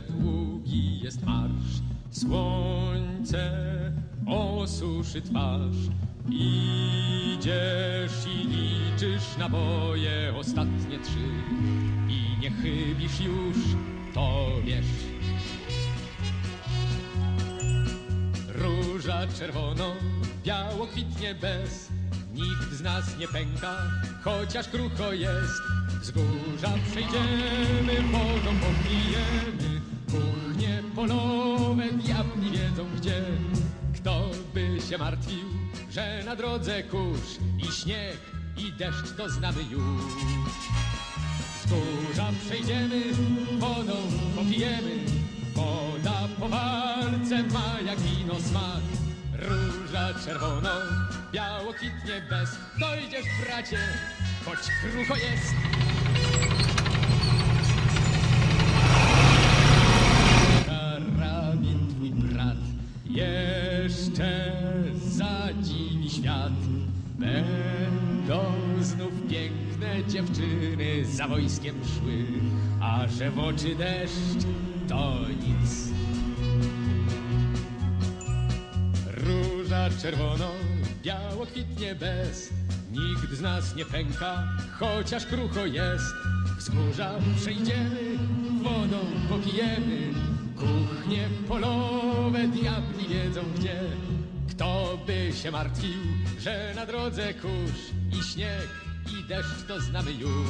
długi jest marsz. Słońce osuszy twarz. Idziesz i liczysz naboje ostatnie trzy. I nie chybisz już, to wiesz. Róża czerwono, biało kwitnie bez. Nikt z nas nie pęka, chociaż krucho jest. Wzgórza przejdziemy, wodą popijemy. Kuchnie polowe, diabli wiedzą gdzie. Kto by się martwił, że na drodze kurz i śnieg i deszcz to znamy już. Wzgórza przejdziemy, wodą popijemy. Woda po walce ma jak wino smak. Róża czerwono, biało kwitnie bez. Dojdziesz, bracie, choć krucho jest. Świat. Będą znów piękne dziewczyny za wojskiem szły, a że w oczy deszcz to nic. Róża czerwono, biało kwitnie bez. Nikt z nas nie pęka, chociaż krucho jest. Wzgórza przejdziemy, wodą popijemy. Kuchnie polowe, diabli wiedzą gdzie. Kto by się martwił, że na drodze kurz i śnieg i deszcz to znamy już.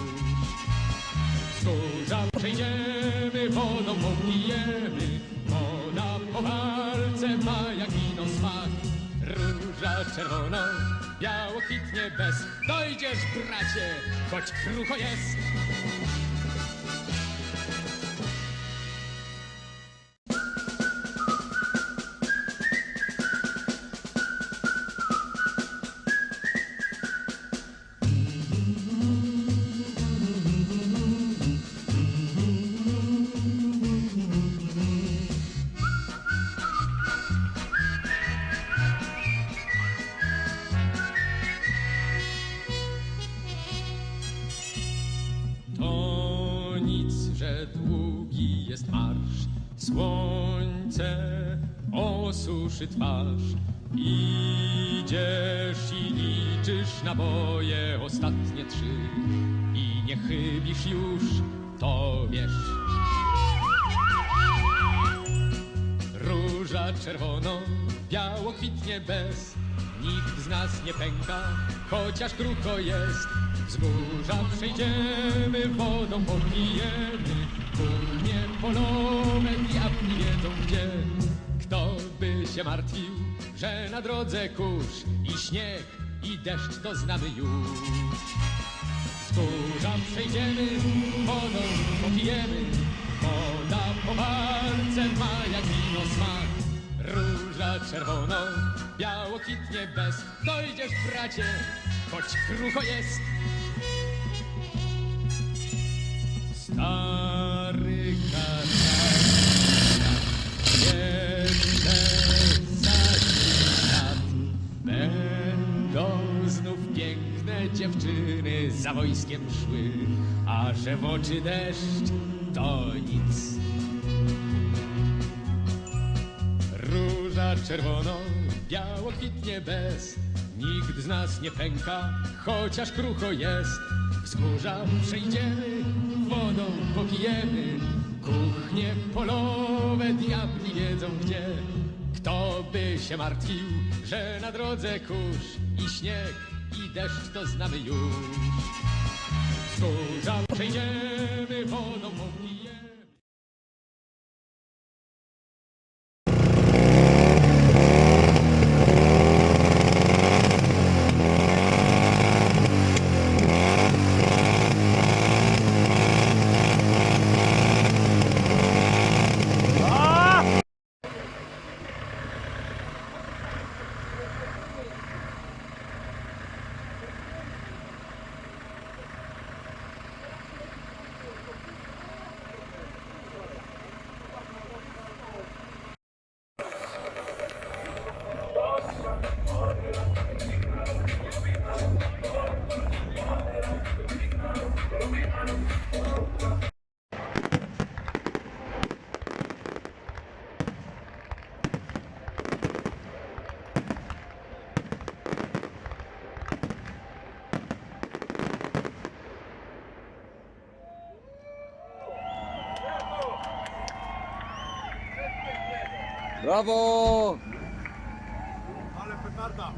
Wzgórza przejdziemy, wodą popijemy. Woda po walce ma jak wino smak. Róża czerwono, biało kwitnie bez. Dojdziesz, bracie, choć krucho jest. Długi jest marsz. Słońce osuszy twarz. Idziesz i liczysz naboje ostatnie trzy. I nie chybisz już, to wiesz. Róża czerwono, biało kwitnie bez. Nikt z nas nie pęka, chociaż krucho jest. Wzgórza przejdziemy, wodą popijemy. Kuchnie polowe, diabli wiedzą gdzie. Kto by się martwił, że na drodze kurz i śnieg i deszcz to znamy już. Wzgórza przejdziemy, wodą popijemy. Woda po walce ma jak wino smak. Róża czerwono, biało kwitnie bez. Dojdziesz, bracie, choć krucho jest. Piękne dziewczyny za wojskiem szły, a że w oczy deszcz to nic. Róża czerwono, biało kwitnie bez. Nikt z nas nie pęka, chociaż krucho jest. Wzgórza przejdziemy, wodą popijemy. Kuchnie polowe, diabli wiedzą gdzie. Kto by się martwił, że na drodze kurz i śnieg deszcz to znamy już. Wzgórza przejdziemy, wodą popijemy. Brawo! Ale petarda.